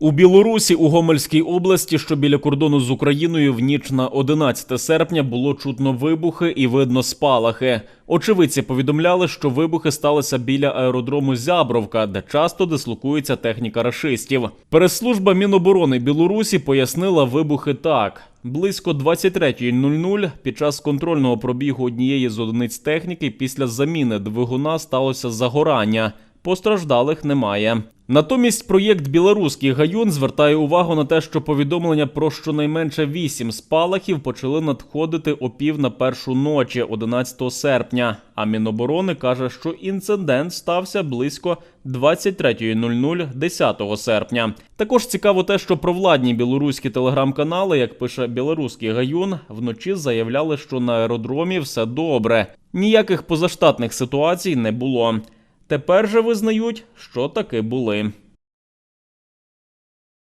У Білорусі у Гомельській області, що біля кордону з Україною, в ніч на 11 серпня було чутно вибухи і видно спалахи. Очевидці повідомляли, що вибухи сталися біля аеродрому Зябровка, де часто дислокується техніка рашистів. Прес-служба Міноборони Білорусі пояснила вибухи так. Близько 23.00 під час контрольного пробігу однієї з одиниць техніки після заміни двигуна сталося загорання. Постраждалих немає. Натомість проєкт Білоруський гаюн звертає увагу на те, що повідомлення про щонайменше вісім спалахів почали надходити о пів на першу ночі, 11 серпня. А Міноборони каже, що інцидент стався близько 23.00 10 серпня. Також цікаво те, що провладні білоруські телеграм-канали, як пише Білоруський гаюн, вночі заявляли, що на аеродромі все добре. Ніяких позаштатних ситуацій не було. Тепер же визнають, що таки були.